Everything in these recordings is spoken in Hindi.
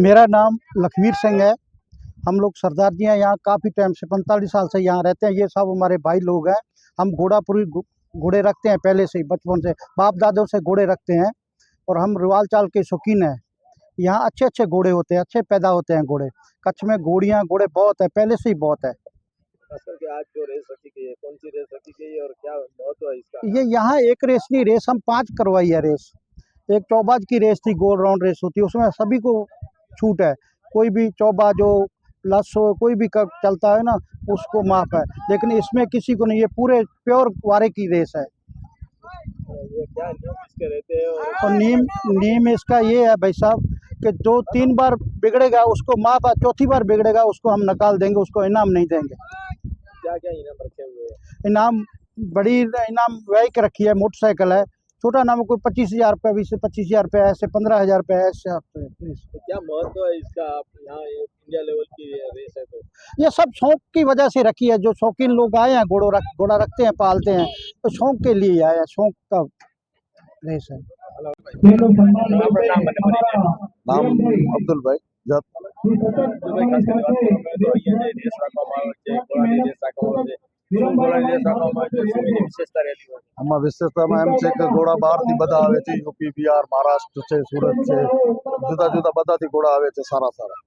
मेरा नाम लखवीर सिंह है। हम लोग सरदार जी हैं यहाँ काफ़ी टाइम से पैंतालीस साल से यहाँ रहते हैं। ये सब हमारे भाई लोग हैं। हम घोड़ापुरी घोड़े रखते हैं पहले से ही बचपन से। बाप दादों से घोड़े रखते हैं और हम रिवाल चाल के शौकीन हैं। यहाँ अच्छे अच्छे घोड़े होते हैं अच्छे पैदा होते हैं घोड़े। कच्छ में घोड़ियाँ घोड़े बहुत है पहले से ही बहुत है। आज जो रेस रखी गई है कौन सी रेस रखी गई है और क्या महत्व है इसका? ये यहाँ एक रेस नहीं रेस हम पाँच करवाई है रेस। एक चौबाज की रेस थी गोल राउंड रेस होती है उसमें सभी को छूट है। कोई भी चौबा जो लस हो कोई भी क- चलता है ना उसको माफ़ है। लेकिन इसमें किसी को नहीं ये पूरे प्योर वारे की रेस है। और नीम नीम इसका ये है भाई साहब कि जो तीन बार बिगड़ेगा उसको माफ़ है चौथी बार बिगड़ेगा उसको हम निकाल देंगे उसको इनाम नहीं देंगे। क्या क्या इनाम रखे हुए इनाम बड़ी इनाम बाइक रखी है मोटरसाइकिल है। छोटा नाम कोई पच्चीस हज़ार रुपया बीस पच्चीस हज़ार रुपया ऐसे पंद्रह हज़ार रुपया ऐसे आपको तो क्या महत्व है इसका? आप यहाँ इंडिया लेवल की रेस है तो। ये सब शौक की वजह से रखी है जो शौकीन लोग आए हैं घोड़ो रख घोड़ा रखते हैं पालते हैं तो शौक के लिए आया शौक का रेस है। नाम अब्दुल भाई जब આમાં વિશેષતામાં એમ છે કે ઘોડા બહારથી બધા આવે છે. યુપી બિહાર મહારાષ્ટ્ર છે સુરત છે. જુદા જુદા બધાથી ઘોડા આવે છે સારા સારા.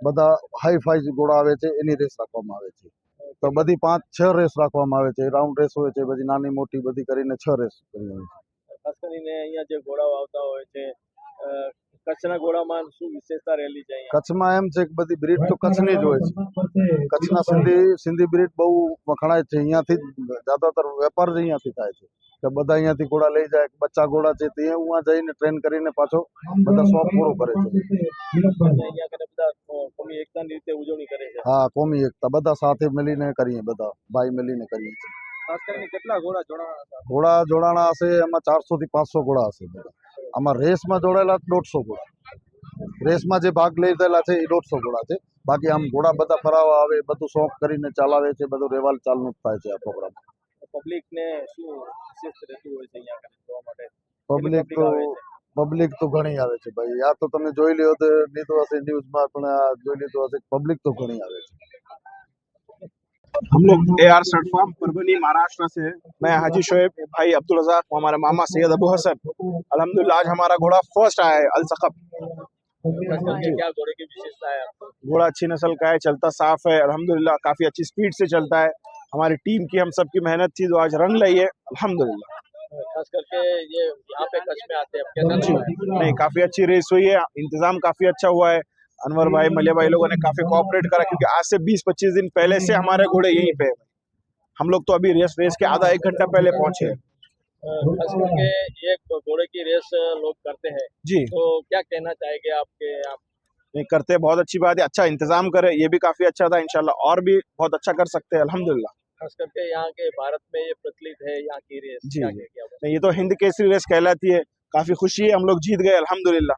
બધા હાઈ ફાઈ ઘોડા આવે છે એની રેસ રાખવામાં આવે છે. તો બધી પાંચ છ રેસ રાખવામાં આવે છે. રાઉન્ડ રેસ હોય છે બધી નાની મોટી બધી કરીને છ રેસ કરી હોય છે. ખાસ કરીને અહીંયા જે ઘોડાઓ આવતા હોય છે અ, કચ્છના ઘોડામાં શું વિશેષતા રહેલી છે અહીંયા કચ્છમાં એમ છે કે બધી બ્રીડ તો કચ્છની જ હોય છે કચ્છના સિંધી સિંધી બ્રીડ બહુ વખણાય છે અહીંયાથી જ જ્યાદાતર વેપાર જ અહીંયાથી થાય છે કે બધા અહીંયાથી ઘોડા લઈ જાય બચ્ચા ઘોડા છે તે ત્યાં જઈને ટ્રેન કરીને પાછો બધા શોખ પૂરો કરે છે અને અહીંયા કને બધા અ, કોમી એકતાની રીતે ઉજવણી કરે છે હા કોમી એકતા બધા સાથે મળીને કરીએ બધા ભાઈ મળીને કરીએ છીએ ખાસ કરીને કેટલા ઘોડા જોડાણા હતા ઘોડા જોડાણા હશે એમાં ચારસો થી પાંચસો ઘોડા હશે બધા આમાં રેસમાં જોડાયેલા દોઢસો ઘોડા. રેસમાં જે ભાગ લઈ રહેલા છે એ દોઢસો ઘોડા છે. બાકી આમ ઘોડા બધા ફરાવા આવે બધું શોખ કરીને ચલાવે છે બધું રેવાલ ચાલનું જ થાય છે આ પ્રોગ્રામ પબ્લિકને શું વિશેષ રહેતું હોય છે અહીંયા માટે? પબ્લિક તો? પબ્લિક તો ઘણી આવે છે ભાઈ. આ તો તમે જોઈ લ્યો તો લીધું હશે ન્યૂઝમાં પણ જોઈ લીધું હશે પબ્લિક તો ઘણી આવે છે. हम लोग ए आर सर्ट फार्म परभनी महाराष्ट्र से मैं हाजी शोएब भाई अब्दुल रजाक हमारे मामा सैयद अबू हसन। अल्हम्दुलिल्लाह आज हमारा घोड़ा फ़र्स्ट आया है अल सकब घोड़े की विशेषता है आपको? घोड़ा अच्छी नस्ल का है चलता साफ़ है अलहमदुल्ला काफ़ी अच्छी स्पीड से चलता है। हमारी टीम की हम सबकी मेहनत थी जो आज रंग लाई है अल्हम्दुलिल्लाह। खास करके ये यहाँ पे कच्छ में आते हैं। है? नहीं काफ़ी अच्छी रेस हुई है इंतज़ाम काफ़ी अच्छा हुआ है। अनवर भाई मलिया भाई लोगों ने काफ़ी कोऑपरेट करा क्योंकि आज से 20-25 दिन पहले से हमारे घोड़े यहीं पे हम लोग तो अभी रेस रेस के आधा एक घंटा पहले पहुँचे करके ये घोड़े की रेस लोग करते हैं। जी। तो क्या कहना चाहेंगे आपके आप? नहीं करते बहुत अच्छी बात है। अच्छा इंतज़ाम करे ये भी काफ़ी अच्छा था इनशाला और भी बहुत अच्छा कर सकते हैं अल्हम्दुलिल्लाह। खास करके यहाँ के भारत में ये प्रचलित है यहाँ की रेस। जी, ये तो हिंद केसरी रेस कहलाती है। काफ़ी खुशी है हम लोग जीत गए अल्हम्दुलिल्लाह।